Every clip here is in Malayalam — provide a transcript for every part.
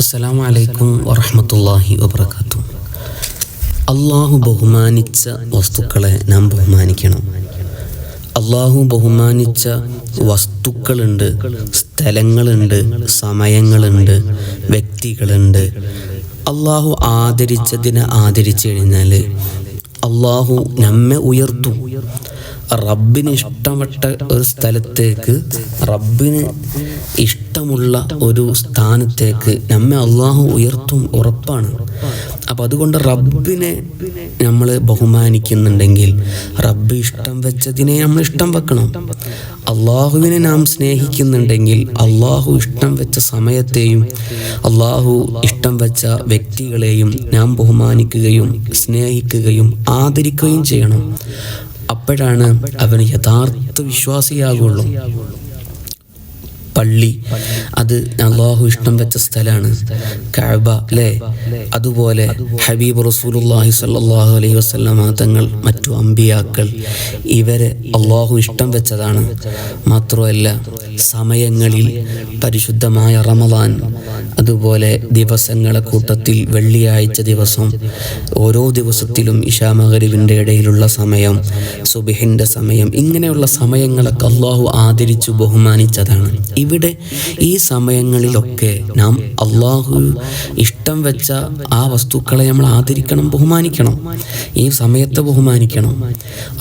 അസ്സലാമു അലൈക്കും വറഹമത്തല്ലാഹി വബർക്കാത്തു അള്ളാഹു ബഹുമാനിച്ച വസ്തുക്കളെ നാം ബഹുമാനിക്കണം. അള്ളാഹു ബഹുമാനിച്ച വസ്തുക്കളുണ്ട് സ്ഥലങ്ങളുണ്ട് സമയങ്ങളുണ്ട് വ്യക്തികളുണ്ട്. അള്ളാഹു ആദരിച്ചതിനെ ആദരിച്ചു കഴിഞ്ഞാൽ അള്ളാഹു നമ്മെ ഉയർത്തും. റബ്ബിന് ഇഷ്ടപ്പെട്ട ഒരു സ്ഥലത്തേക്ക് റബ്ബിന് ഇഷ്ടമുള്ള ഒരു സ്ഥാനത്തേക്ക് നമ്മെ അള്ളാഹു ഉയർത്തും ഉറപ്പാണ്. അപ്പം അതുകൊണ്ട് റബ്ബിനെ നമ്മൾ ബഹുമാനിക്കുന്നുണ്ടെങ്കിൽ റബ്ബ് ഇഷ്ടം വെച്ചതിനെ നമ്മൾ ഇഷ്ടം വെക്കണം. അള്ളാഹുവിനെ നാം സ്നേഹിക്കുന്നുണ്ടെങ്കിൽ അള്ളാഹു ഇഷ്ടം വെച്ച സമയത്തെയും അള്ളാഹു ഇഷ്ടം വെച്ച വ്യക്തികളെയും നാം ബഹുമാനിക്കുകയും സ്നേഹിക്കുകയും ആദരിക്കുകയും ചെയ്യണം. അപ്പോഴാണ് അവന് യഥാർത്ഥ വിശ്വാസിയാകുള്ളൂ. പള്ളി. അത് അള്ളാഹു ഇഷ്ടം വെച്ച സ്ഥലമാണ് കഅബ അല്ലേ അതുപോലെ ഹബീബ് റസൂലുല്ലാഹി സല്ലാഹു അലൈഹി വസല്ലമ തങ്ങൾ മറ്റു അമ്പിയാക്കൾ ഇവരെ അള്ളാഹു ഇഷ്ടം വെച്ചതാണ്. മാത്രമല്ല സമയങ്ങളിൽ പരിശുദ്ധമായ റമദാൻ അതുപോലെ ദിവസങ്ങളെ കൂട്ടത്തിൽ വെള്ളിയാഴ്ച ദിവസം ഓരോ ദിവസത്തിലും ഇഷാ മകരിവിന്റെ ഇടയിലുള്ള സമയം സുബിഹിന്റെ സമയം ഇങ്ങനെയുള്ള സമയങ്ങളൊക്കെ അള്ളാഹു ആദരിച്ചു ബഹുമാനിച്ചതാണ്. ഇവിടെ ഈ സമയങ്ങളിലൊക്കെ നാം അള്ളാഹു ഇഷ്ടം വെച്ച ആ വസ്തുക്കളെ നമ്മൾ ആദരിക്കണം ബഹുമാനിക്കണം. ഈ സമയത്തെ ബഹുമാനിക്കണം.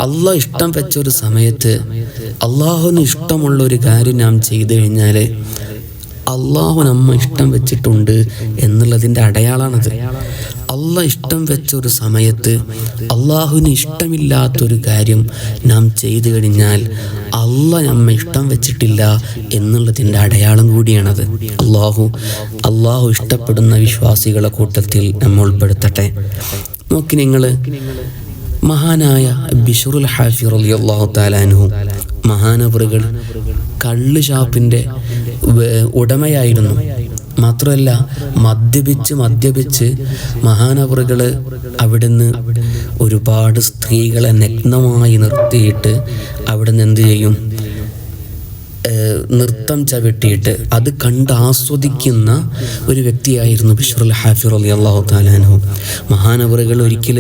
അള്ളാഹ് ഇഷ്ടം വെച്ച ഒരു സമയത്ത് അള്ളാഹുവിന് ഇഷ്ടമുള്ള ഒരു കാര്യം നാം ചെയ്തു കഴിഞ്ഞാൽ അള്ളാഹു നമ്മ ഇഷ്ടം വെച്ചിട്ടുണ്ട് എന്നുള്ളതിന്റെ അടയാളാണത്. അള്ളാഹ് ഇഷ്ടം വെച്ച ഒരു സമയത്ത് അള്ളാഹുവിന് ഇഷ്ടമില്ലാത്തൊരു കാര്യം നാം ചെയ്തു കഴിഞ്ഞാൽ അള്ളാഹ് നമ്മ ഇഷ്ടം വെച്ചിട്ടില്ല എന്നുള്ളതിന്റെ അടയാളം കൂടിയാണത്. അള്ളാഹു അള്ളാഹു ഇഷ്ടപ്പെടുന്ന വിശ്വാസികളെ കൂട്ടത്തിൽ നമ്മൾ ഉൾപ്പെടുത്തട്ടെ. നോക്കി നിങ്ങൾ മഹാനായ ബിഷുറുൽ ഹാഫി റലി അള്ളാഹു താലാൻഹു മഹാനവറുകൾ കള്ള് ഷാപ്പിന്റെ ഉടമയായിരുന്നു. മാത്രമല്ല മദ്യപിച്ച് മദ്യപിച്ച് മഹാനവറുകൾ അവിടുന്ന് ഒരുപാട് സ്ത്രീകളെ നഗ്നമായി നിർത്തിയിട്ട് അവിടുന്ന് എന്ത് ചെയ്യും? നൃത്തം ചവിട്ടിയിട്ട് അത് കണ്ട് ആസ്വദിക്കുന്ന ഒരു വ്യക്തിയായിരുന്നു ബിഷറുൽ ഹാഫിർ അലി അള്ളാഹു താലാനു മഹാനവറുകൾ ഒരിക്കൽ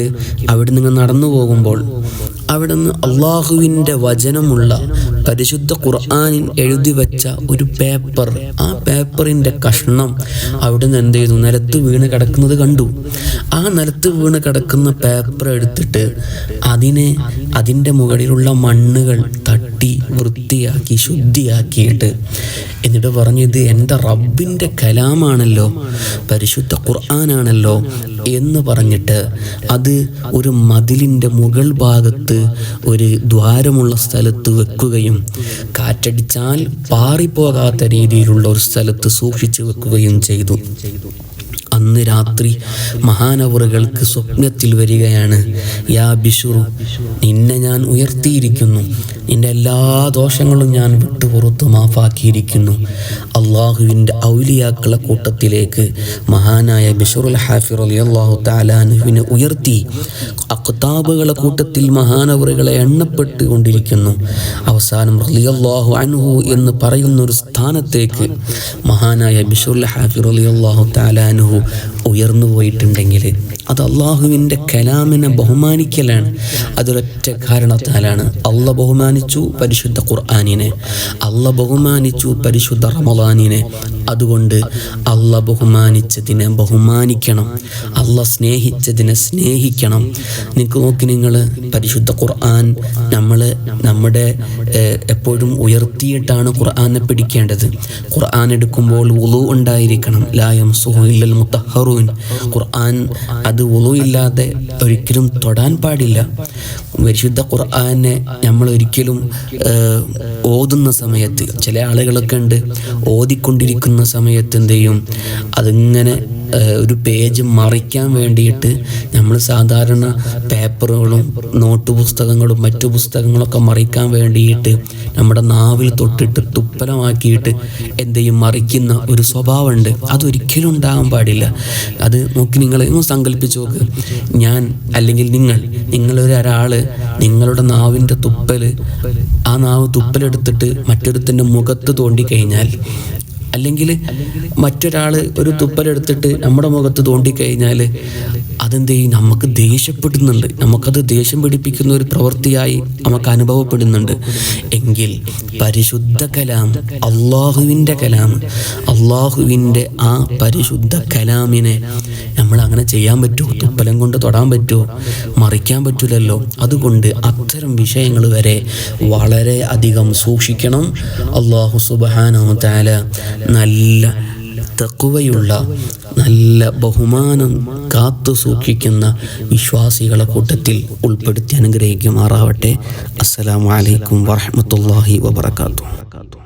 അവിടെ നിന്ന് നടന്നു പോകുമ്പോൾ അവിടെ നിന്ന് അള്ളാഹുവിന്റെ വചനമുള്ള പരിശുദ്ധ ഖുർആാനിൽ എഴുതി വെച്ച ഒരു പേപ്പർ ആ പേപ്പറിന്റെ കഷ്ണം അവിടെ നിന്ന് എന്ത് ചെയ്തു? നിലത്ത് വീണ് കിടക്കുന്നത് കണ്ടു. ആ നിലത്ത് വീണ് കിടക്കുന്ന പേപ്പർ എടുത്തിട്ട് അതിനെ അതിന്റെ മുകളിലുള്ള മണ്ണുകൾ തട്ടി വൃത്തിയാക്കി ശുദ്ധിയാക്കിയിട്ട്. എന്നിട്ട് പറഞ്ഞത് എന്റെ റബ്ബിന്റെ കലാമാണല്ലോ പരിശുദ്ധ ഖുർആനാണല്ലോ എന്ന് പറഞ്ഞിട്ട് അത് ഒരു മതിലിന്റെ മുകൾ ഭാഗത്ത് ഒരു ദ്വാരമുള്ള സ്ഥലത്ത് വെക്കുകയും കാറ്റടിച്ചാൽ പാറിപ്പോകാത്ത രീതിയിലുള്ള ഒരു സ്ഥലത്ത് സൂക്ഷിച്ചു വെക്കുകയും ചെയ്തു. അന്ന് രാത്രി മഹാനവറുകൾക്ക് സ്വപ്നത്തിൽ വരികയാണ്. യാ ബിഷുറു നിന്നെ ഞാൻ ഉയർത്തിയിരിക്കുന്നു. നിന്റെ എല്ലാ ദോഷങ്ങളും ഞാൻ വിട്ടുപുറത്ത് മാഫാക്കിയിരിക്കുന്നു അള്ളാഹുവിന്റെ ഔലിയാക്കളെ കൂട്ടത്തിലേക്ക് മഹാനായ ബിഷുറുൽ ഹാഫിർ അലി അള്ളാഹു താലാനുവിനെ ഉയർത്തി. അക്താബുകളെ കൂട്ടത്തിൽ മഹാനവറുകളെ എണ്ണപ്പെട്ടുകൊണ്ടിരിക്കുന്നു. അവസാനം റലി അള്ളാഹു അനുഹു എന്ന് പറയുന്നൊരു സ്ഥാനത്തേക്ക് മഹാനായ ബിഷുറുൽ ഹാഫിർ അലി അള്ളാഹു താലാനുഹു ഉയർന്നു പോയിട്ടുണ്ടെങ്കിൽ അത് അള്ളാഹുവിന്റെ കലാമിനെ ബഹുമാനിക്കലാണ്. അതൊരൊറ്റ കാരണത്താലാണ് അള്ള ബഹുമാനിച്ചു പരിശുദ്ധ ഖുർആാനിനെ. അള്ള ബഹുമാനിച്ചു പരിശുദ്ധ റമലാനിനെ അതുകൊണ്ട് അള്ള ബഹുമാനിച്ചതിനെ ബഹുമാനിക്കണം. അള്ള സ്നേഹിച്ചതിനെ സ്നേഹിക്കണം. നിങ്ങൾക്ക് നോക്കി നിങ്ങൾ പരിശുദ്ധ ഖുർആൻ നമ്മൾ നമ്മുടെ എപ്പോഴും ഉയർത്തിയിട്ടാണ് ഖുർആനെ പിടിക്കേണ്ടത്. ഖുർആൻ എടുക്കുമ്പോൾ ഉളു ഉണ്ടായിരിക്കണം. ലായം സുഹുല്ലൽ മുത്തഹറൂൻ. ഖുർആൻ അത് ഉളു ഇല്ലാതെ ഒരിക്കലും തൊടാൻ പാടില്ല. പരിശുദ്ധ ഖുർആാനെ നമ്മൾ ഒരിക്കലും ഓതുന്ന സമയത്ത് ചില ആളുകളൊക്കെ ഉണ്ട് ഓതിക്കൊണ്ടിരിക്കുന്ന സമയത്ത് എന്ത് ചെയ്യും? അതിങ്ങനെ ഒരു പേജ് മറിക്കാൻ വേണ്ടിയിട്ട് നമ്മൾ സാധാരണ പേപ്പറുകളും നോട്ട് പുസ്തകങ്ങളും മറ്റു പുസ്തകങ്ങളൊക്കെ മറിക്കാൻ വേണ്ടിയിട്ട് നമ്മുടെ നാവിൽ തൊട്ടിട്ട് തുപ്പലമാക്കിയിട്ട് എന്തെയും മറിക്കുന്ന ഒരു സ്വഭാവമുണ്ട്. അതൊരിക്കലും ഉണ്ടാകാൻ പാടില്ല. അത് നോക്കി നിങ്ങൾ സങ്കല്പിച്ചു നോക്ക്. ഞാൻ അല്ലെങ്കിൽ നിങ്ങൾ നിങ്ങളൊരാൾ നിങ്ങളുടെ നാവിന്റെ തുപ്പൽ ആ നാവ് തുപ്പലെടുത്തിട്ട് മറ്റൊരുത്തിന്റെ മുഖത്ത് തോണ്ടിക്കഴിഞ്ഞാൽ അല്ലെങ്കിൽ മറ്റൊരാൾ ഒരു തുപ്പലെടുത്തിട്ട് നമ്മുടെ മുഖത്ത് തോണ്ടിക്കഴിഞ്ഞാൽ അതെന്ത് ചെയ്യും? നമുക്ക് ദേഷ്യപ്പെടുന്നുണ്ട്. നമുക്കത് ദേഷ്യം പിടിപ്പിക്കുന്ന ഒരു പ്രവൃത്തിയായി നമുക്ക് അനുഭവപ്പെടുന്നുണ്ട്. എങ്കിൽ പരിശുദ്ധ കലാം അള്ളാഹുവിന്റെ കലാം അള്ളാഹുവിന്റെ ആ പരിശുദ്ധ കലാമിനെ നമ്മൾ അങ്ങനെ ചെയ്യാൻ പറ്റുമോ? തുപ്പലം കൊണ്ട് തൊടാൻ പറ്റുമോ? മറിക്കാൻ പറ്റില്ലല്ലോ അതുകൊണ്ട് അത്തരം വിഷയങ്ങൾ വരെ വളരെ അധികം സൂക്ഷിക്കണം. അള്ളാഹു സുബാനോ താല നല്ല തക്കുവയുള്ള നല്ല ബഹുമാനം കാത്തു സൂക്ഷിക്കുന്ന വിശ്വാസികളെ കൂട്ടത്തിൽ ഉൾപ്പെടുത്തി അനുഗ്രഹിക്കുമാറാവട്ടെ. അസ്സലാമു അലൈക്കും വറഹ്മത്തുള്ളാഹി വബറകാതുഹു.